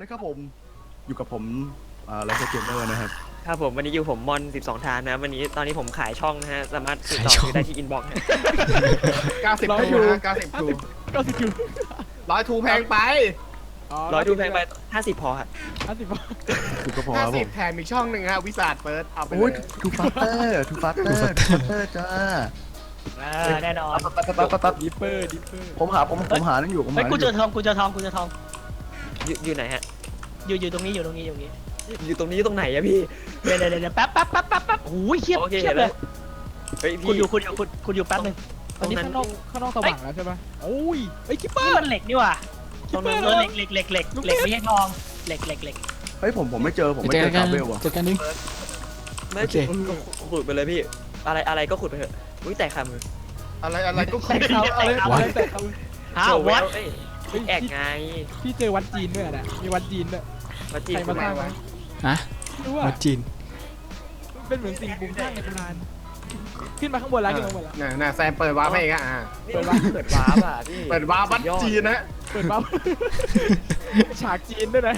นะครับผมอยู่กับผมอ่าไลฟ์เกมเมอร์นะครับครับผมวันนี้อยู่ผมมอน 12 ทานนะ วันนี้ตอนนี้ผมขายช่องนะฮะ สามารถติดต่อขายช่องซื้อได้ที่อินบ็อกซ์90ร้อยทูอยู่นะ90ทูเก้าสิบคิวร้อยทูแพงไปร้อยดูแพงไป50พอครับห้าสิบาทถูกก็พอครับผม50แถมอีกช่องหนึ่งฮะวิสาดเฟิร์สเอาไปเลโอ้ยยทูฟัตเตอร์ทูฟัตเตอร์ทูฟัตเตอร์จ้าอ่าแน่นอนปั๊บปั๊บปั๊บปั๊บปั๊บดิปเปอร์ดิปเปอร์ผมหาผมผมหานั่นอยู่ผมเฮ้ยหากูนั่นอเจอยู่ทองกูเจอทองกูเจอทอง อยู่อยู่ไหนฮะ อยู่อยู่ตรงนี้อยู่ตรงนี้อยู่ตรงนี้อยู่ตรงนี้ตรงไหนอะพี่ เดี๋ยวเดี๋ยวเดี๋ยวแป๊บแป๊บแป๊บแป๊บแป๊บโอ้ยเทียบโอเคเทียบเห็นเลแล้ยว เฮ้ยคุณพี่ อยู่คุณอยู่คุณคุณอยู่แป๊บหนึงตอนนี้ข้างนอกข้างนอกสว่างแล้วใช่ปะโอ้ยไอ้คิปเปอนี่ร์มันเหล็กนี่หว่าตรงนั้นเออเหล็กเหล็กเหล็กเหล็กเหล็กไม่ใช่ทองเหล็กเหล็กเหล็กเฮ้ยผมผมไม่เจอผมไม่เจเจออกัคานเบลว่ะเจอกันนึง ไม่โอเค ก็ขุดไปเลยพี่ อะไรอะไรก็ขุดไปเถอะอุ้ยแต่คำมืออะไรอะไรก็แต่เขาอะไรอะไรแต่เขาอ้าววัด เอ้ยพี่แอกไงพี่เจอวัดจีนด้วยนะมีวัดจีนด้วยมาจีบใครมาสร้างไว้ฮะไม่รู้ว่าวัดจีน เป็นเหมือนสิ่งปลูกสร้างในตำนานขึ้นมาข้างบนแล้วขึ้นมาข้างบนแล้วน่ะน่ะแซมเปิดวาร์ปให้อีกอะอะนี่มันเปิดวาร์ปอะพี่เปิดวาร์ปวัดสุยอจีนนะเปิดปั๊บ ฉากจีนด้วยนะ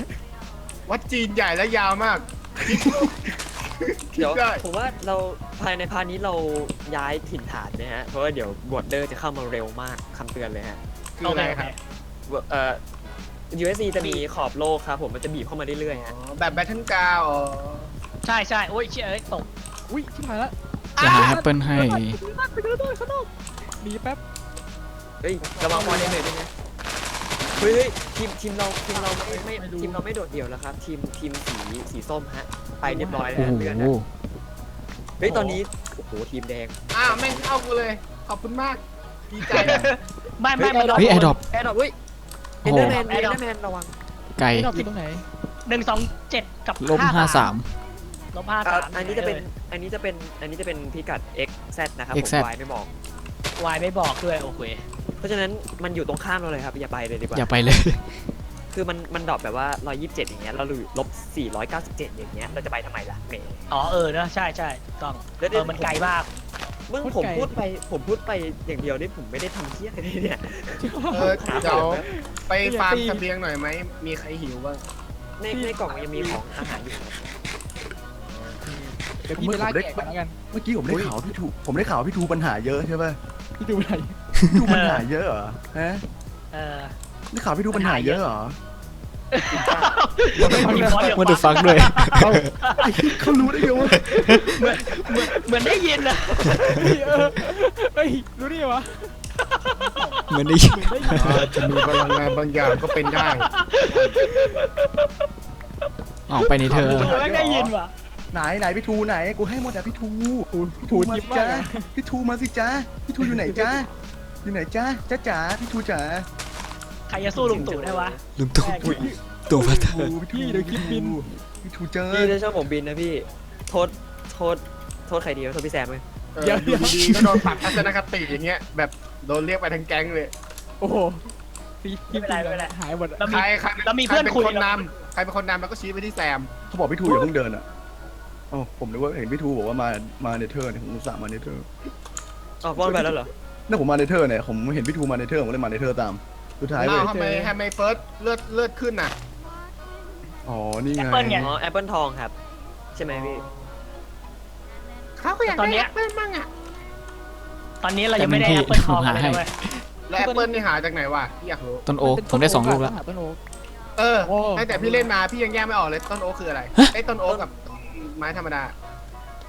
วัดจีนใหญ่และยาวมากเดี๋ยวได้ผมว่าเราภายในพาร์ทนี้เราย้ายถิ่นฐานนะฮะ เพราะว่าเดี๋ยวบอร์เดอร์จะเข้ามาเร็วมากคำเตือนเลยฮะ คือโออะเคไรโอคเครับ เอ่อ USC จะมีขอบโลกครับผมมันจะบีบเข้ามาเรื่อยๆอ๋ฮะอแบบแบทเทิลกาวอ๋อใช่ใช่โอ้ยเชี่ยเอ้ยตกอุ้ยชิบหายแล้วจะหาแอปเปิลให้ไปกระโดดข้างนอกหนีแป๊บเฮ้ยระวังมอนเลยด้วยนะเฮ้ยเฮ้ยทีมทีมเราทีมเราไม่ไม่ทีมเราไม่โดดเดี่ยวแล้วครับ ทีมทีมสีสีส้มฮะ ไปเรียบร้อยแล้วโอ้ฮะโหเลื่อนฮะเฮ้ยตอนนี้โอ้โหทีมแดงอ้าวแม่งเข้ากูเลย ขอบคุณมาก ดีใจ ไม่ไม่ไม่เฮ้ยแอร์ดรอป แอร์ดรอปเฮ้ย เอโอ้นโหเดอร์แมนเอ Air นเดอ Drop ร์แมนระวังไก่เราที่ตรงไหนหนึ่งสองเจ็ดกับลบห้าสาม ลบห้าอะสามอันนี้จะเป็นอันนี้จะเป็นอันนี้จะเป็นพิกัด x z นะครับผม XZ วายไม่บอกวายไม่บอกด้วยโอเคเพราะฉะนั้นมันอยู่ตรงข้ามเราเลยครับอย่าไปเลยดีกว่าอย่าไปเลย คือมันมันดรอปแบบว่า 127 อย่างเงี้ยเราอยู่ลบ 497 อย่างเงี้ยเราจะไปทำไมล่ะแหมอ๋อเออเนอะใช่ใช่ต้องแล้วเอเดี๋ยวอมันไกลมาก เมื่อผมพูดไปผมพูดไปอย่างเดียวนี่ผมไม่ได้ทำเที่ยอะไรเลยเนี่ยเออเดี๋ยวไปฟาร์มเสบียงหน่อยไหม มีใครหิวบ้างในในกล่องยังมีของอาหารอยู่เดี๋ยวพี่ไปล่าแกะกันแล้วกันเมื่อกี้ผมได้ข่าวพี่ทูผมได้ข่าวพี่ทูปัญหาเยอะใช่ป่ะพี่ดูไหนพี่ทูปัญหาเยอะเหรอฮะเออได้ข่าวพี่ทูปัญหาเยอะเหรอ ว่าดูฟักด้วยเอ้าไอ้เขารู้ได้ไงวะเหมือนเหมือนเหมือนได้ยินอะเฮ้ยเออเฮ้ยรู้ได้ไงวะเหมือนได้ยินได้ยินเออจะมีพลังงานบางอย่างก็เป็นได้ออกไปในเธอดูแล้วได้ยินว่ะไหนไหนพี่ทูไหนกูให้หมดแต่พี่ทูพี่ทูถูมาทิสิปมาจ้ากอะพี่ทูมาสิจ้าพี่ทูอยู่ไหนจ้าอยู่ไหนจ้าจ้าจ๋าพี่ทูจ๋า ใครจะสู้ลุงตู่ได้วะลืมตู่ตู่พัตเตอพี่ร์ทูพี่ทูพี่ทูพี่ทูเจอพี่ถ้าชอบผมบินนะพี่ โทษ โทษ โทษใครดีวะโทษพี่แซมไหมเอออยู่ดีๆก็โดนปรับทัศนคติอย่างเงี้ย แบบโดนเรียกไปทั้งแก๊งเลย โอ้โหทีทีมหายหมดอะเราใคมีรใครแล้วมีเพื่อนใรป็คุยคนนำใครเป็นคนนำแล้วก็ชี้ไปที่แซมเขาบอกพี่ทูอย่าเพิ่งเดินอะอ๋อผมนึกว่าเห็นพี่ทูบอกว่ามา มาเนเธอร์เนี่ยผมอุตส่าห์มาเนเธอร์อ๋อป้อนไปแล้วเหรอนั่นผมมาเนเธอร์เนี่ยผมเห็นพี่ทูมาเนเธอร์ผมเลยมาเนเธอร์ตาม สุดท้ายเว้ยอ้าวทำไมทำไมเฟิร์สเลือดเลือดขึ้นน่ะ อ๋อ นี่ไง Apple ไง อ๋อแอปเปิลทองครับ ใช่ไหมพี่ เขาก็อยากตอนได้เนี้แอยปเปิ้ลมั่งอะ ตอนนี้เรายังไม่ได้แอปเปิลทองเลยนะเว้ยแล้วแอปเปิ้ลนี่หาจากไหนวะพี่อยากรู้ ต้นโอ๊กผมได้สองลูกแล้ว ต้นโอ๊ก เออโอ้ ตั้งแต่พี่เล่นมาพี่ยังแยกไม่ออกเลยต้นโอ๊คคืออะไรไอ้ต้นโอ๊คกับต้นไม้ธรรมดา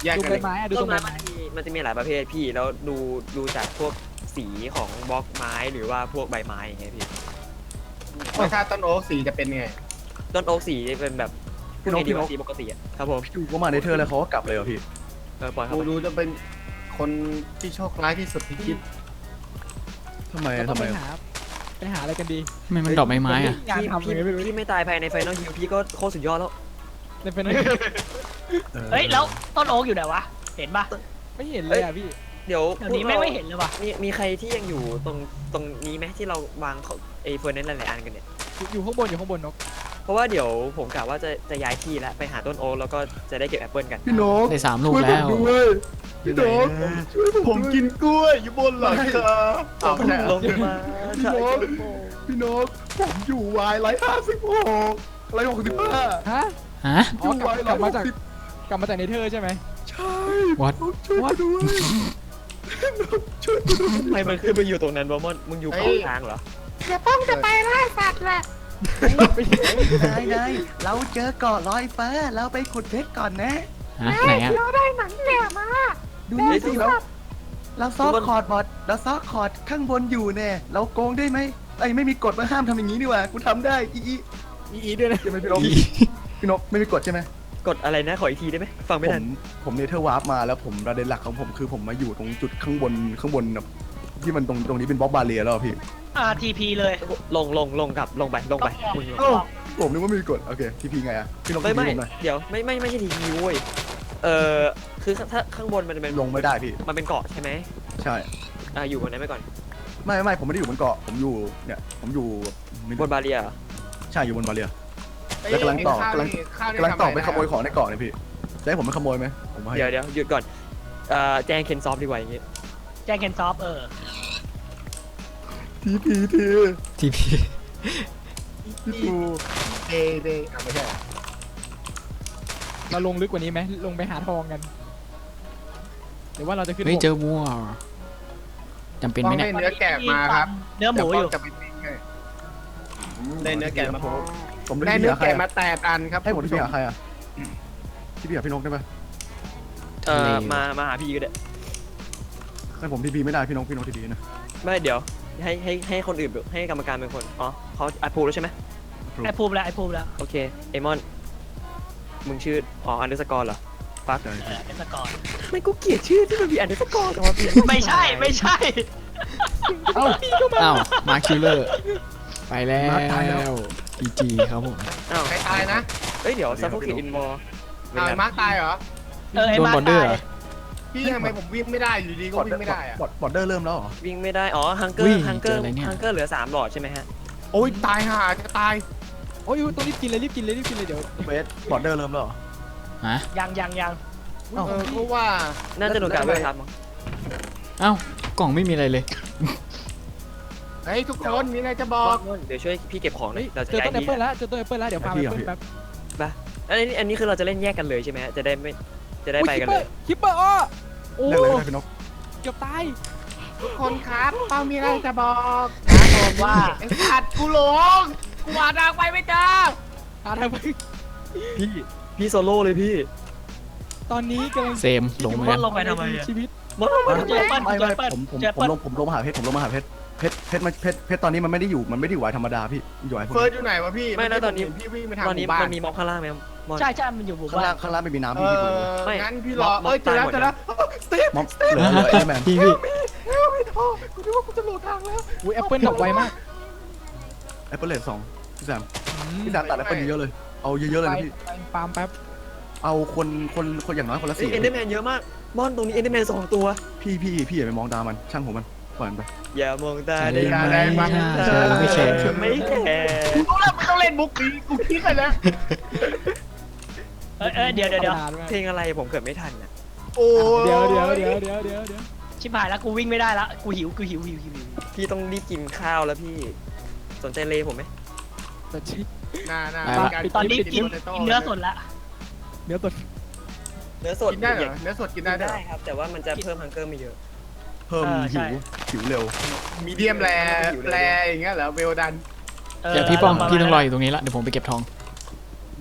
แยกดูกันใบเลยไม้อะดูต้ตรนงใบไม้ไม้มันมีมันจะมีหลายประเภทพี่ แล้วดูดูจากพวก สีของบล็อกไม้หรือว่าพวกใบไม้อย่างเงี้ยพี่แล้วถ้าต้นโอ๊คสีจะเป็นไง ต้นโอ๊กสีเป็นแบบพูดง่ายๆดีว่าสีปกติอะครับผมพี่ทูก็มาเนเธอร์แล้วเขาก็กลับเลยเหรอพี่เออปล่อยเข้ากูไปดูจะเป็นคนที่โชคร้ายที่สุดที่คิดทำไมเราต้อทำงไมไปหาไปหาอะไรกันดีทำไมมันดรอปไม้ไม้อะงานพี่ทำพี่เลยไม่รู้พี่ไม่ตายภายในไฟนอลฮิวพี่ก็โคตรสุดยอดแล้วในเป็นเฮ้ยแล้วต้นโอ๊กอยู่ไหนวะ เห็นปะไม่เห็นเลยอะพี่ เดี๋ยวเดี๋ยวนี้แม่งไม่เห็นเลยว่ะมีมีใครที่ยังอยู่ตรงตรงนี้ไหมที่เราวางเขาไอ้เฟอร์นันหลายๆอันกันเนี่ยอยู่ข้างบนอยู่ข้างบนนกเพราะว่าเดี๋ยวผมกะว่าจะจะย้ายที่แล้วไปหาต้นโอ๊กแล้วก็จะได้เก็บแอปเปิลกัน พี่นกได้สามลูกช่วยผแล้มว ด้วยพี่นกช่วยผมผมกินกล้วยอยู่บนหลังคาเอาแค่ลงมาพี่นกพี่นกผมอยู่วายไลท์ห้าสิบหกร้อยหกสิบห้าฮะฮะ อ๋อกลับกลับมาจากกลับมาจากเนเธอร์ใช่ไหมใช่ What? ช่วยกูด้วย ช่วยกูด้วยทำไมมันขึ้นไปอยู่ตรงนั้นวะมอนมึงอยู่เกาะกลางเหรอนายนายเราเจอเกาะลอยฟ้า เราไปขุดเพชรก่อนนะ ฮะไหนอะดูนี่สิเราเราซอกคอร์ดบอดเราซอกคอร์ดข้างบนอยู่แน่เราโกงได้ไหมไอ้ไม่มีกฎว่าห้ามทำอย่างนี้นี่หว่ากูทำได้อีอีอีอีด้วยนะใช่ไหมพี่นกพี่นกไม่มีกฎใช่ไหม กดอะไรนะขออีกทีได้ไหมฟังไม่ผทันมผมเนเธอร์วาร์ปมาแล้วผมประเด็นหลักของผมคือผมมาอยู่ตรงจุดข้างบนข้างบนแบบที่มันตรงตรงนี้เป็นบล็อกบาเรียแล้วอะพี่อ่าทีพีเลยลงลงลงกลับลงไปลงไปมึงลงเอ้าผมนึกว่ามีกฎโอเคทีพีไงอะพี่นกไม่ทีไม่พีลงหน่อยเดี๋ยวไม่ไม่ไม่ใช่ทีพีเว้ยเออคือถ้าข้างบนมันจะเป็นลงไม่ได้พี่ มันเป็นเกาะใช่ไหมใช่ อ่าอยู่บนนั้นไปก่อนไม่ไม่ผมไม่ได้อยู่บนเกาะผมอยู่เนี่ยผมอยู่ไม่บนบาเรียเหรอใช่อยู่บนบาเรีย แล้วกำลังต่อกำลังกำลังต่อไปขโมยของในเกาะเนี่ยพี่จะให้ผมไปขโมยไหมผมให้เดี๋ยวเดี๋ยวหยุดก่อนเอ่อแจ้งเคนซอฟดีกว่าอย่างงี้แจ้งเคนซอฟเออทีพีทีทีพีพี่ตูเดเดอะไม่ใช่เราลงลึกกว่านี้ไหมลงไปหาทองกันหรือว่าเราจะขึ้นเฮ้ยบกเจอวัวจำเป็นต้ไหอมงเนี่ยได้เนื้อแกะมาครับ เนื้อหมูอยู่เดี๋วจะไปปิ้งให้ได้เนื้อแกะมาผม ผมได้ได้ที่เนื้อหาใครแกะอะมาแปดอันครับให้ผมที่คุณพี่ผู้ชหาใครอะที่พี่หาพี่นกได้ปะเอ่อมา มาหาพี่ก็ได้ ให้ผมทีพีไม่ได้พี่นกพี่นกทีพีนะไม่เดี๋ยว ให้ให้ให้คนอื่นให้กรรมการเป็นคน อ๋อเขาอัดพูแล้วใช่ไหม ไอภูมิแล้วไอภูมิแล้วโอเค เอมอน มึงชื่อ อ๋อ อันเดอร์สกอร์เหรอฟักใช่เออเอสกอร์ไม่กูเกลียดชื่อที่มันมีอันเดอร์สกอร์จังวะพี่ไม่ใช่ไม่ใช่เอ้า อ้าว มาร์คิลเลอร์ ไปแล้ว จีจีครับผม อ้าวใครตายนะเอ้ยเดี๋ยวซัฟโฟกิอินวอร์อ้าวไอ้มาร์คตายเหรอ เออไอโดนมาบอลเดอตาร์ยเหรอ พี่ทำไมผมวิ่งไม่ได้อยู่ดีก็วิ่งไม่ได้อะบอดบอดเดอร์เริ่มแล้วเหรอวิ่งไม่ได้ อ๋อฮังเกออุ้ยร์ฮังเกอเจอร์อะไรเนี่ย ฮังเกอร์เหลือสามหลอดใช่ไหมฮะ โอ้ยตายห่าจะตายโอ้ยต้องรีบกินเลยรีบกินเลยรีบกินเลยเดี๋ยวเวสบอดเดอร์เริ่มแล้วเหรอ ฮะยังยังยังอ้าวเออเพราะว่าน่าจะโดนการเวลครับมั้งเอ้ากล่องไม่มีอะไรเลย เฮ้ยทุกคนมีอะไรจะบอกเดี๋ยวช่วยพี่เก็บของหน่เฮ้อยยเราจะเจอย้ายต้นแอปที่เปิลแล้วเจอต้นแอปเปิลแล้วเดี๋ยวฟาร์มแอปเปิลแป๊บอันนี้อันนี้คือเราจะเล่นแยกกันเลยใช่ไหมฮะจะได้ไม่จะได้ไปกันเลยคิปเปอร์อ้อโอ้เลือกเลยก็ได้พี่นกเกือบตายทุกคนครับเป้ามีอะไรจะบอกบอกว่าไอ้สัตว์กูหลงกูหาทางไปไม่เจอหาทางไปพี่พี่โซโล่เลยพี่ ตอนนี้กำลังเซมลงเหมือนมกัอนนลงไปทำไมอะชีวิตมดลงมาเจอเปิ้ลไม่เจไม่อเปิ้ลผมผมเจอผมเปิ้ลลงผมลงมาหาเพชรผมลงมาหาเพชร เพชรเพชรมันเพชรเพชรตอนนี้มันไม่ได้อยู่มันไม่ได้อยู่ไว้ธรรมดาพี่อยู่ไว้พวกเฟิร์สนี้อยู่ไหนวะพี่ไม่นะตอนนี้ เห็พี่วิ่งไปทางตอนนี้หมู่บ้ามันนมีม็อบข้างล่างไหมมอนใช่ใช่มันอยู่หมู่ข้างบ้าล่าน งข้างล่างไม่มีน้ำเอพี่พี่ผมอไม่งั้นพี่รอม็อบเอ้ยเจอแล้วตายหมดเจอแล้วสตีฟม็อบเหลือเหลือไอ้แมนพี่พี่เฮ้ยไม่พอกูนึกว่ากูจะโหลดทางแล้ว อุ้ยแอปเปิลดอกไวมากแอปเปิลเลสสองพี่แซมอืมพี่แซมตัดแอปเปิลเยอะๆเลยเอาเยอะๆเลยนะพี่ไปฟาร์มแป๊บเอาคนคนคนอย่างน้อยคนละเอ้ยสี่เอ็นเดอร์แมนเยอะมาก มอนตรงนี้เอ็นเดอร์แมนสองตัว พี่พี่พี่อย่าไปมองตามันช่างผมมัน ปล่อยมันไป อย่ามองตาใช่ได้ไหไหมมใช่ไม่แคร์ไม่แคร์กูรู้แล้วมึงต้องเล่นมุกนี้กูคิดไปแล้วเออเออเดี๋ยวเดี๋ยวเดี๋ยวตำนานมากเพลงอะไรผมเกิดไม่ทันอะโอ้เดี๋ยวเดี๋ยวเดี๋ยวเดี๋ยวเดี๋ยวเดี๋ยวชิบหายแล้วกูวิ่งไม่ได้ละกูหิวกูหิวหิวหิวหิวพี่ต้องรีบกินข้าวแล้วพี่ สนใจเลผมไหมแต่ชิน่าน่าไปละการตอนนี้กินโตโต้กินเนื้อสดละ เดี๋ยวตัว เนื้อสดกินได้เหรอเนื้อสดกินได้กินด้วยได้ครับ แต่ว่ามันจะเพิ่มฮังเกอร์มาเยอะ เพิ่มหิวหิวเร็ว มีเดียมแรแรอย่างเงี้ยเหรอเวลดันเออเดี๋ยวพี่ป้องาณพี่ต้องรอนั้นอยู่ตรงนี้ละเดี๋ยวผมไปเก็บทอง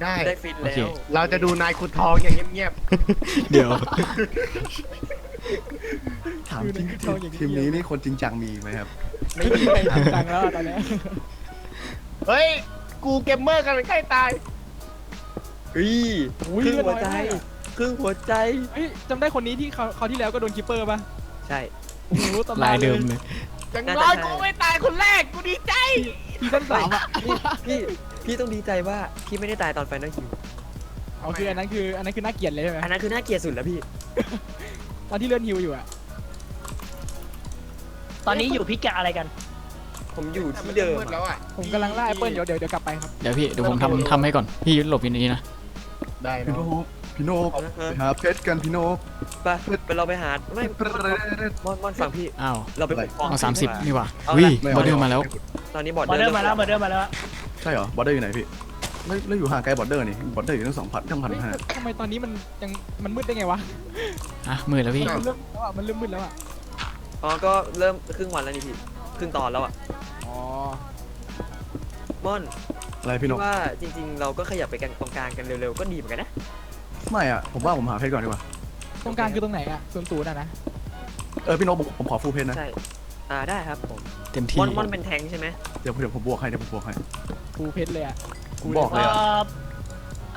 ได้ ได้ฟินโอแล้เค วเราจะดูนายขุดทองอย่างเงียบเดี๋ยว ถามจริงทีมนี้นี่คนจริงจังมีไหมครับ ไม่มีใครจริงจังแล้วอะตอนเนี้ยๆ เฮ้ย กูเกมเมอร์กันใกล้ตายเฮ้ยอุ้ยครึ่งเลือดหัวน้อยใจมากอะครึ่งหัวใจ เฮ้ยจำได้คนนี้ที่เขาเขาวที่แล้วก็โดนคิปเปอร์ป่ะ ใช่ โอ้โหตำนลานยเลเดิยมเลย อย่างน่าจะน้อยใช่กูไม่ตายคนแรกกูดีใจซีซั่นสามอะพี่พี่ต้องดีใจว่าพี่ไม่ได้ตายตอนไฟนอลคิวอ๋อคืออันนั้นคืออันนั้นคือน่าเกลียดเลยใช่ไหมอันนั้นคือน่าเกลียดสุดแล้วพี่ตอนที่เลื่อนฮิวอยู่อะตอนนี้อยู่พิกัดอะไรกัน ผมอยู่ที่เดิมมืดแล้วอะอะผมกำลังล่าแอปเปิลเดี๋ยวเดี๋ยวเดี๋ยวกลับไปครับ เดี๋ยวพี่เดี๋ยวผมทำทำให้ก่อน พี่หลบอยู่ในนี้นะ ได้พี่เนาะโนก พี่โนกนะฮะ ไปหาเพชรกันพี่โนกไปไปเราไปหาไม่มอนมอนฝั่งพี่ อ้าวเราไปปกป้องเอาสามสิบดีกว่นี่หว่าเอาวิละบอดเดอร์มาแล้ว ตอนนี้บอร์ดบอร์เดอร์มาแล้วบอร์เดอร์มาแล้ว ใช่เหรอบอร์เดอร์อยู่ไหนพี่แล้วแล้วอยู่ห่างไกลบอร์เดอร์นี่บอร์เดอร์อยู่ตั้งสองพันตั้งพันเฮ้ยห้าทำไมตอนนี้มันยังมันมืดได้ไงวะ อะมือแล้วพี่ มันเริ่มแล้วอะมันเริ่มมืดแล้วอะ อ๋อก็เริ่มครึ่งวันแล้วนี่พี่ครึ่งตอนแล้วอะอ๋อม่อนอะไรพี่นกว่าจริง ๆ เราก็ขยับไปกันตรงกลางกันเร็วๆก็ดีเหมือนกันนะ ไม่อะ ผมว่าผมหาเพชรก่อนดีกว่า ตรงกลางคือตรงไหนอะศูนย์ศูนย์อะนะ เออพี่นกผมผมขอฟูลเพชรนะ ใช่ อ่าได้ครับผมเต็มที่ม่อนม่อนเป็นแทงค์ใช่ไหมเดี๋ยวเดี๋ยวผมบวกให้เดี๋ยวผมบวกให้ฟูเพชรเลยอะผมบอกเอเลยอะอ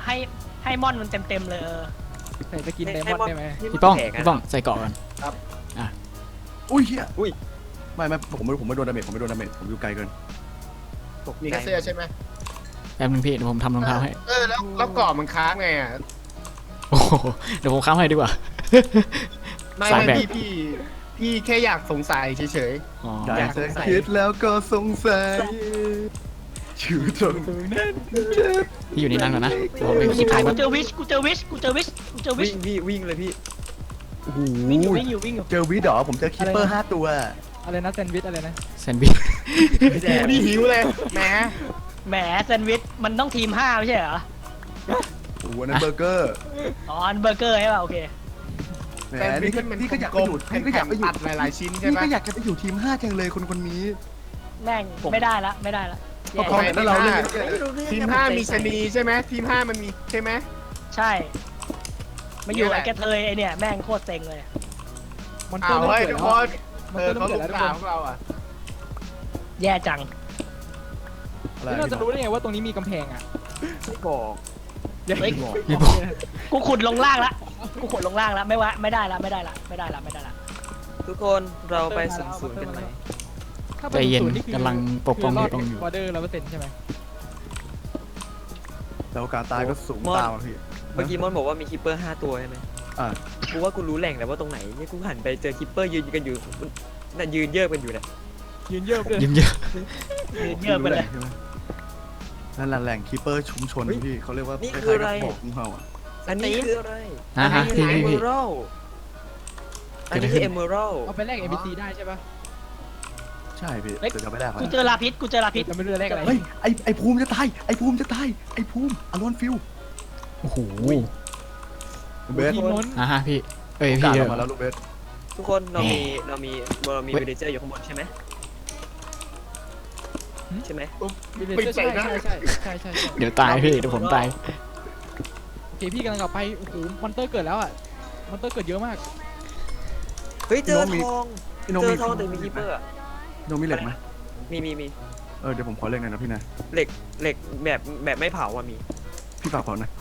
ให้ให้ม่อนมันเต็มเต็มๆเลยเออใส่สกินไดมอนด์ได้ไหมพี่ป้องแขกะพี่ป้องใส่เกาะกันอุ้ยเฮียอุ้ย ไม่ไม่ผมไม่ผมไม่โดนดาเมจผมไม่โดนดาเมจผมอยู่ไกลเกิน ตกมีใจแค่เสื้อใช่ไหมแป๊บนึงพี่เดี๋ยวผมทำรองเท้าให้ เออแล้วแล้วกรอบมันค้างไงอะ โอ้โหเดี๋ยวผมค้ำให้ดีกว่า ไม่สายไม่แบกพี่พี่พี่แค่อยากสงสัยเฉยอ๋ออยากจะคิดแล้วก็สงสัยอยู่ตรงนั้นพี่อยู่ในนั้นก่อนนะเดี๋ยวผมไปคลิปถ่าท้ายยกูก่อนเจอวิชกูเจอวิชกูเจอวิชกูเจอวิชวิ่งพี่วิ่งเลยพี่โอ้โหวิ่งอยู่วิ่งอยู่วิ่งอยู่เจอวิดเหรอผมเจอคิปเปอร์ห้าตัว อะไรนะแซนด์วิชอะไรนะแซนด์วิชพี่แจๆมนี่หิวเลยแหมแหมแซนด์วิชมันต้องทีมห้าไม่ใช่เหรอโอ้โหอันนั่นเบอร์เกอร์อ๋ออันเบอร์เกอร์ใช่ป่ะโอเคแหมแต่นี่นี่ก็มันนี่ก็อยากกไปลอมยู่ๆแผ่นี่ก็อยากไปอยู่นๆตัดหลายๆชิ้นใช่นี่ไหมก็อยากจะไปอยู่ทีมห้าจังเลยคนคนนี้ แม่งไม่ได้ละไม่ได้ละก็แย่พอแล้วเราเล่นทีมห้ามีชะนีใช่ไหมทีมห้ามันมีใช่ไหม ใช่มาอยู่นี่แหไอ้ละกระเทยไอเนี่ยแม่งโคตรเซ็งเลยมอนเตออ้าร์วเริ่มเฮ้ยเกิดทุกแล้วคนมอนเอเตออร์เริ่เขามลูเกิดแล้วทุกคนกสาวพวกเราอะแย่จังอะไรแล้วเราจะรู้ได้ไงว่าตรงนี้มีกำแพงอะ ไม่บอก เดี๋ยวเฮ้ยพี่บอกกูขุดลงล่างละกูขุดลงล่างละไม่ว่าไม่ได้ละไม่ได้ละไม่ได้ละไม่ได้ละทุกคนเราไปศูนย์ศูนย์กันไหมถ้าใจเป็นเย็นศูนย์นี่คือกำลังปกป้องคืพี่ป้องอยู่ออดเดอร์ร้อยเปอร์เซ็นต์ใช่ไหมแล้วการตายก็สูงตามอะพี่ เมื่อกี้มอนบอกว่ามีคิปเปอร์ห้าตัวใช่ไหมอ่า กูว่ากูรู้แหล่งแล้วว่าตรงไหนเนี่ยกูหันไปเจอคิปเปอร์ยืนกันอยู่น่ะยืนเยิบกันอยู่เนี่ยยืนเยอะเลยยิ้มเยอะยืนเยอะไปเลยใช่ไหม นั่นแหละแหล่งคีเปอร์ชุมชนพี่เขาเรียกว่านี่คคือล้ายๆอะไรกับบอกของเขาอะอันนี้คืออะไร ฮะฮะอันพี่นี้พี่คือพี่ Emerald อันนี้เกิดอะไรขึ้คือน Emerald เอาไปแลก NPC ได้ใช่ปะ ใช่พี่เฮ้ยเดี๋ยวจะไม่ได้ครักูบเจอลาพิษกูเจอลาพิษแต่ไม่รู้จะแลกอะไร เฮ้ยไอไอภูมิจะตายไอภูมิจะตายไอภูมิอารอนฟิลโอ้โหเบสทีมนู้นอะฮะพี่ เอ้ยกาพี่ดเยอออะกมาแล้วลูกเบสทุกคนเราแหม่มีเรามีเรามีเฮ้ย วิลเลเจอร์อยู่ข้างบนใช่ไหม ใช่ไหมปิดใจใช่นะใช่ใช่ใช่ใช่ใช่เดี๋ยวตายพี่เดี๋ยวผมตายโอเคพี่กำลังกลับไปโอ้โหมอนเตอร์เกิดแล้วอะมอนเตอร์เกิดเยอะมากเฮ้ยเจอทองพี่โนเจมีอทองแต่มีคิปเปอร์อะพี่โนมีเหล็กไหมมีมีมีเออเดี๋ยวผมขอเหล็กหน่อยนะพี่นะเหล็กเหล็กแบบแบบไม่เผาอะมีพี่ฝากขอหน่อย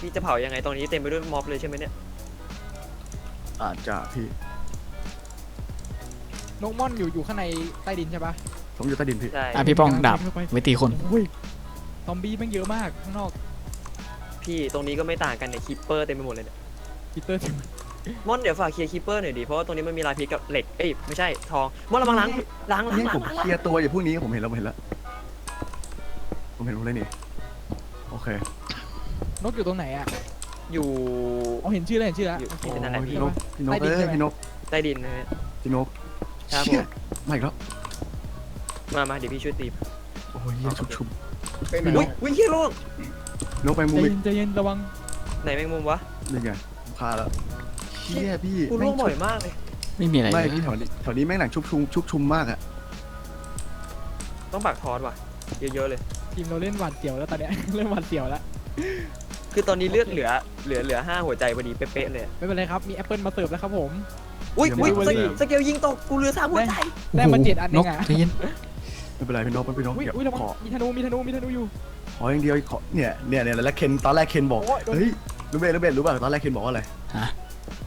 พี่จะเผายังไงตอนนี้เต็มไปด้วยม็อบเลยใช่ไหมเนี่ยอาจจะพี่นกม่อนอยู่อยู่ข้างในใต้ดินใช่ปะ ผมอยู่ใต้ดินพี่ใช่อะพี่ป้องดาบเข้ไปไว้ตีคน โอ้ยซอมบี้แม่งเยอะมากข้างนอกพี่ตรงนี้ก็ไม่ต่างกันเนี่ยคิปเปอร์เต็มไปหมดเลยเนี่ยปีเตอร์ถึงมอนเดี๋ยวฝากเคลียร์คิปเปอร์หน่อยดิเพราะว่าตรงนี้มันมีลายพิษกับเหล็กเอ้ยไม่ใช่ทองมอนระวังล้างล้างล้างนี่ล้างผมล้างเคลียร์ตัวอย่าพวกนี้ผมเห็นแล้วผมเห็นแล้วผมเห็นผมเลยนี่โอเคนกอยู่ตรงไหนอะอยู่ อ๋อเห็นชื่อแล้วเห็นชื่อแล้วอยู่โอเค ที่นั่นแหละ พี่นกพี่นกใต้ดิเอ้นใช่ยไหมพี่นกใต้ดินนะฮะพี่นกครับเชี่ยผมมาอีกแล้ว มามาเดี๋ยวพี่ช่วยตีโอ้ยเหี้ยชุบชุบเป็นไงอุ้ยอุ้ยเฮียล่วงนกไปมุใจมอีเย็กนใจเย็นระวังไหนแมงมุมวะนี่ไงผมฆ่าแล้วเชี่ยพี่กูล่วงบ่อยมากเลย ไม่มีอะไรไม่เลยพี่แถวนี้แถวนี้แม่งหนังชุบชุมชุบชุมมากอะต้องปักทอนว่ะเยอะๆเลย ทีมเราเล่นหวาดเสียวแล้วตอนเนี้ยเริ่มหวาดเสียวแล้วคือตอนนี้เลือดเหลือเหลือเหลือห้าหัวใจพอดีเป๊ะๆเลยไม่เป็นไรครับมีแอปเปิลมาเสิร์ฟแล้วครับผม อุ้ยอุ้ยเดี๋ยวสมาเกลสเกลยิงตกกูเหลือสามหัวใจได้มาเจ็ดอันเอนกงอะใจเย็น ไม่เป็นไรพี่นกพี่นกอุ้ยเดี๋ยวอุ้ยระวังขอมีธนูมีธนูมีธนูอยู่ ขออย่างเดียวขอเนี่ยเนี่ยเนี่ยแล้วเคนตอนแรกเคนบอกโอ้ยโดน เฮ้ยรู้เบสรู้เบสรู้ป่ะตอนแรกเคนบอกว่าอะไรฮะ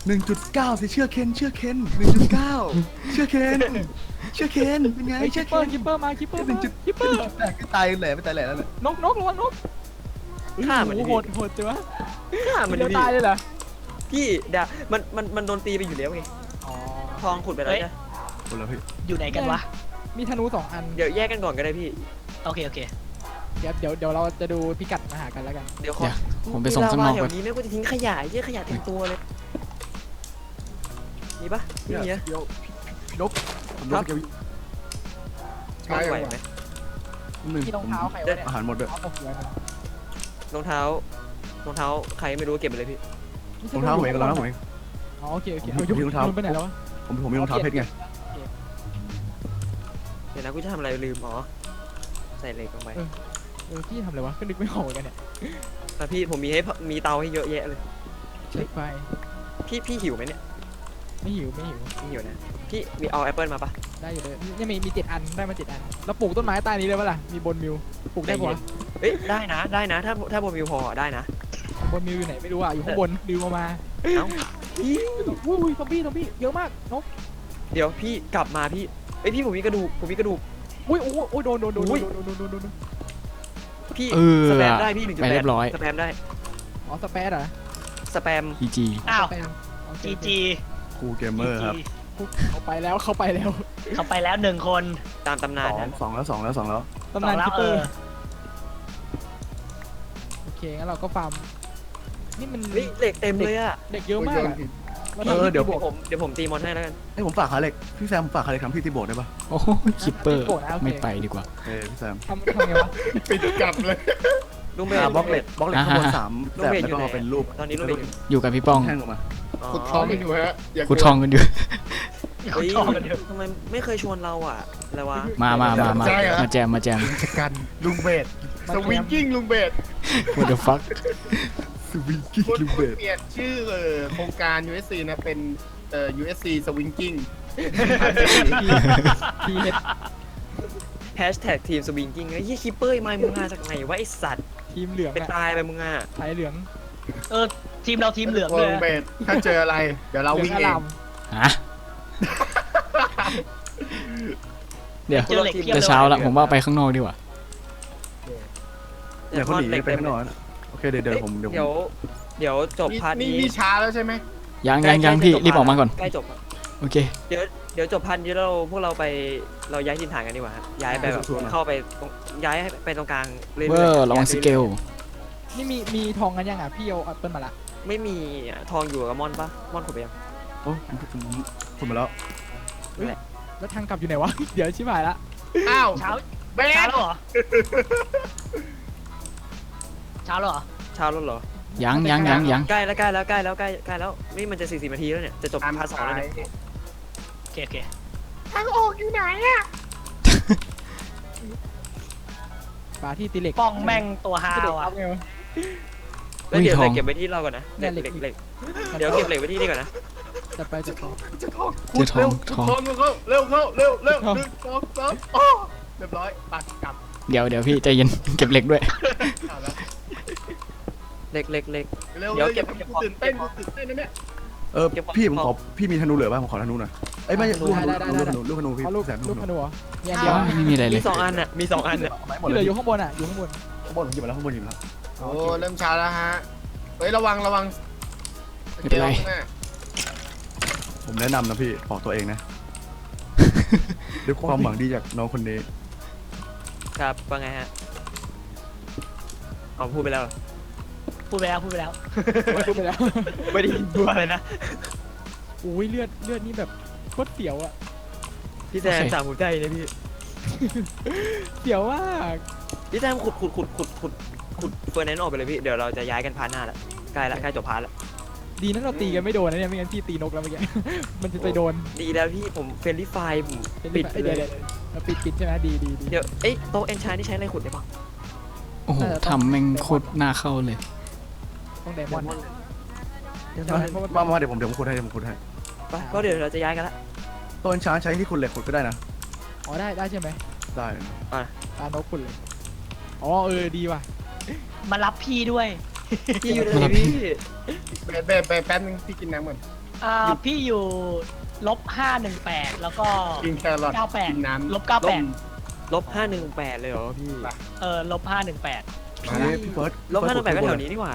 หนึ่งจุดเก้าสิเชื่อเคนเชื่อเคนหนึ่งจุดเก้าเชื่อเคนเชื่อเคนเป็นไงไอ้คิเชื่อปเคเปอร์นคิปเปอร์มาคิปเปอร์หนึ่งมาจุดคิปเปอร์แตกก็ตายแหล่ไม่ตายแหล่แล้วเนี่ยนกนกระวังนกฆ่ามันดิโอ้โหโหดโหดจังวะฆ่ามันเดียวดิตายเลยเหรอพี่เดี๋ยวมันมันมันโดนตีไปอยู่แล้วไงอ๋อทองขุดไปแล้วจ้ะคนละพี่อยู่ไหนกันวะ มีธนูสองอัน เดี๋ยวแยกกันก่อนก็ได้พี่ โอเคโอเคเดี๋ยวเดี๋ยวเดี๋ยวเราจะดูพิกัดมาหากันแล้วกัน เดี๋ยวขอเดี๋ยวผมไปส่งข้างนอกแถก่อวนนี้แม่งกูจะทิ้งขยะไอ้เหี้ยขยะเต็มตัวเลย มีปะไม่มีนะ เดี๋ยวพี่นกผมนกสเกลไม่ไหวไหมหนึ่งที่รองเท้าใครวะเนี่ยอาหารหมดด้วย เอาตกหัวมันรองเท้ารองเท้าใครไม่รู้เก็บไปเลยพี่ไม่ใช่รองเท้าผมเองรองเท้าผมเอง อ๋อโอเคโอเคผมเอามีรองเท้าโยนไปไหนแล้ววะผมผมมีรองเท้าเพชรไงเดี๋ยวนะกูจะทำอะไรลืมอ๋อใส่เหล็กลงไปเออพี่ทำอะไรวะก็นึกไม่ออกเหมือนกันเนี่ยแต่พี่ผมมีให้มีเตาให้เยอะแยะเลย เช็คไปพี่พี่หิวไหมเนี่ยไม่หิวไม่หิวไม่หิวนะพี่มีเอาแอปเปิลมาปะได้อยู่เลยเนี่ยมีมีเจ็ดอันได้มาเจ็ดอันแล้วปลูกต้นไม้ใต้นี้เลยปะล่ะมีบนมิวปลูกได้ปะวะเอ้ยได้นะได้นะ ถ้าถ้าบนวิวพอได้นะบนมิวอยู่ไหนไม่รู้อะอยู่ข้างบนดิวมามาเอ้าพี่อุ้ยซอมบี้ซอมบี้เยอะมากนกเดี๋ยวพี่กลับมาพี่เอ้ยพี่ผมมีกระดูกผมมีกระดูกอุ้ยโอ้โหโอ้ยโดนโดนโดนอุ้ยโดนโดนโดนโดนโดนพี่เออสแปมได้พี่หนึ่งจุดไปแปเรีดยบร้อย สแปมได้อ๋อสเปซเหรอสแปม PG อ้าว สเปซโอเคจีโอเคจีครูเกมเมอร์ครับเขาไปแล้วเขาไปแล้วเขาไปแล้วหนึ่งคนตามตำนานสองนะสองแล้วสองแล้วสองแล้วตำนานสองแล้คิวปเปอร์เออโอเคงั้นเราก็ฟาร์มนี่มันเฮ้ยเหล็กเต็มเลยอะเด็กเยอะมากอะแล้ว เออเดี๋ยวบวกผมเดี๋ยวผมตีมอนให้แล้วกันให้ผมฝากขาเหล็กพี่แซมผมฝากขาเหล็กทำที่ตีโบสถ์ได้ปะโอ้โหคิปเปอร์ ไม่ไปดีกว่า เออพี่แซมทำทำไงวะปิดกลับเลยลุงเบอ่าลบล็อกเหล็กบล็อกเหล็กข้างบนอ่าฮะสามลูแบกบเบสแล้วอยู่ก็ไหนเป็นรูปตอนนี้ลูกเบลอยู่อยู่กับพี่ป้องแท่งออกมาขุดทองกันอยู่ฮะอย่าขุดทองกันอยู่เฮ้ยชอบกันเถอะทำไมไม่เคยชวนเราอะอะไรวะมามามามามาแจมมาแจมกันลุงเบสสวิงกิ้งลุงเบส what the fuck ส วิงกิ้งคุณลูกคุเบณสเปลี่ยนชื่อเอ่อโครงการ USC นะเป็นเอ่อ USC Swinging พีเฮดแฮชแท็กทีมสวิงกิ้งไอ้ยี่คิปเปอร์มามึงมาจากไหนวะไอสัตว์ทีมเหลืองเป็นอะตายไปมึงอะสายเหลืองเออทีมเราทีมเหลืองเลยลุงเบสถ้าเจออะไร เดี๋ยวเราวิ่งหลืเออางรามฮะเดี๋ยวเจอเหล็กเพียบจะเลยเช้าละผมว่าไปข้างนอกดีกว่าเนี่ยเขาหนีไปข้างนอกนะโอเคเดี๋ยวเดี๋ยวผมเดี๋ยวผเดี๋ยวมเดี๋ยวจบนี่พาร์ทนี่นี้นี่ช้าแล้วใช่ไหมยังยังยังพี่รีบออกมาก่อน ใกล้จบอะโอเค เดี๋ยวเดี๋ยวจบพาร์ทนี้เราพวกเราไปเราย้ายถิ่นฐานกันดีกว่าฮะย้ายไปแบบเข้าไปตรงย้ายไปตรงกลางเรื่อยเวๆอร์ระวังสเกล นี่มีมีทองกันยังอะพี่เอาแอปเปิลมาละไม่มีทองอยู่กับมอนปะมอนขุดไปยัง โอ้ผมผมผมมาแล้ว แล้วทางกลับอยู่ไหนวะ เดี๋ยวชิบหายละอ้าวเช้าเบเช้าสแล้วเหรอ เช้าแล้วเหรอเช้าแล้วเหรอยังยังยังยังใกล้แล้วใกล้แล้วใกล้แล้วใกล้ใกล้แล้วนี่มันจะ40นาทีแล้วเนี่ยจะจบตามพาร์ทสองสาแล้วยเนี่ยโอเคโอเคปลาที่ตีเหล็กป้องแม่งตัวฮาที่เหล็กวอัอะพไงวะแล้วเดี๋ยวอุ้ยทองเก็บไว้ที่เราก่อนนะเนี่เหล็ยกเหเหล็ล็กกเหล็กเดี๋ยวเก็บเหล็กไว้ที่นี่ก่อนนะจะไปจะไปจะทองเจอทองทองทองเข้าเร็วเข้าเร็วเร็วทองหนึ่งสองสามโอ้เรียบร้อยปัดกลับเดี๋ยวเดี๋ยวพี่ใจเย็นเก็บเหล็กด้วย เอาละเหล็กเหล็กเหล็ก เร็วเดี๋ยวร็เก็บอาเก็บกูของ ตื่นเต้นเก็บของกูตื่นเต้นนะเนี่ยเออเก็บของพี่ผมขอพี่มีธนูเหลือป่ะผมขอธนูหน่อยเอ้ยไม่ลูกธนูได้ได้ได้ ลูกธนูลูกธนูพี่เอาลูกแซมลูลูกกธธนูนูเหรอมีอันเดียวอ้าวไม่มีอะไรเลมียสองอันน่ะมีสองอันน่ะเอาไม้หมดที่เหเลลือยอยู่ข้างบนอะอยู่ข้างบนข้างบนผมหยิบมาแล้วข้างบนหยิบมาแล้วโอ้เริ่มช้าแล้วฮะเฮ้ยระวังระวังไม่เป็นไรข้างหน้าผมแนะนำนะพี่บอกตัวเองนะ ด้วยความหวังดีจากน้องคนนี้ ครับว่าไงฮะเอาพูดไปแล้วเหรอ พูดไปแล้วพูดไปแล้ว พูดไปแล้ว ไม่ได้ยินตัวเลยนะ อุ้ยเลือดเลือดนี่แบบโคตรเสียวอะพี่แซมโอเคสามหัวใจเลยพี่ เสียวมากพี่แซมขุดขุดขุดขุดขุดขุดเฟอร์แนนซ์ออกไปเลยพี่ เดี๋ยวเราจะย้ายกันพาร์ทหน้าละใกล้ละใกล้จบพาร์ทละ ดีนะเราตีกันไม่โดนนะเนี่ยไม่งั้นพี่ตีนกแล้วเมื่อกี้ มันจะไปโดนดีแล้วพี่ผมเฟรนลี่ไฟผมเป็นปิดเอ้ยเลเดี๋ยวยเดี๋ยวเดี๋ยวเราปิดปิดใช่ไหมดีดีดี เดี๋ยวเอ้ยโต๊ะเอนชานี่ใช้อะไรขุดได้ปะโอ้โหทำแม่งโคตรน่าเข้าเลย ต้องไดมอนด์เดี๋ยวใช่ไหมเพราะมันมามาเดี๋ยวผมเดี๋ยวผมขุดให้เดี๋ยวผมขุดให้ไปก็เดี๋ยวเราจะย้ายกันละ ต้นช้างใช้ที่ขุดเหล็กขุดก็ได้นะ อ๋อได้ได้ใช่ไหมได้ตานกคุณเลย อ๋อเออดีว่ะ มารับพี่ด้วยพี่อยู่ไหมานรับพี่เบสเบสเบสแป๊บนึงพี่กินน้ำก่อนอ่าพี่อยู่ลบห้าหนึ่งแปดแล้วก็กินแครอทเก้าแปดกินน้ำลบเก้าแปดลบห้าหนึ่งแปดเลยเหรอพี่ เออลบห้าหนึ่งแปดมาเลยพี่เฟิร์สลบห้าหนึ่งแปดก็แถวนี้นี่หว่า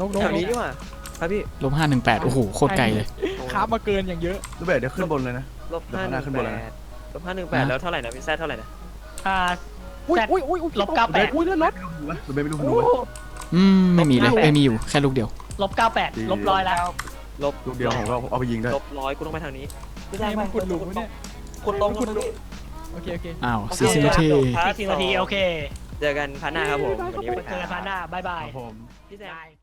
นกนกแถวนี้นี่หว่าครับพี่ลบห้าหนึ่งแปดโอ้โหโคตรไกลเลยคาบมาเกินอย่างเยอะลูกเบสเดี๋ยวขึ้นบนเลยนะ ลบเดี๋ยวห้าข้างหหน้านึ่ขึ้งนบนแปเลยนะ ดลบห้าหนึ่งแปดแล้วเท่าไหร่นะพี่แซดเท่าไหร่นะอ่า อุ้ยแซดอุ้ยอุ้ยอุ้ยลบเก้าแปด อุ้ยเลือดลดลูกเบสไม่รู้ธโอ้นูโห อืมไม่มีเลยไม่มีอยู่แค่ลูกเดียว ลบเก้าแปดลบร้อยแล้ว ลบลูกเดียวผมก็เอาไปยิงได้ลบร้อยกูต้องไปทางนี้พี่ใช่มันขุดหลุมวะเนี่ย ขุดตรงขุดตรงโอเคโอเค อ้าวซีซินาทีสี่สิบนาทีโอเคเจอกันพาร์ทหน้าครับผมวันนี้ไปเจอกันพาร์ทหน้าบายบายผม พี่แซม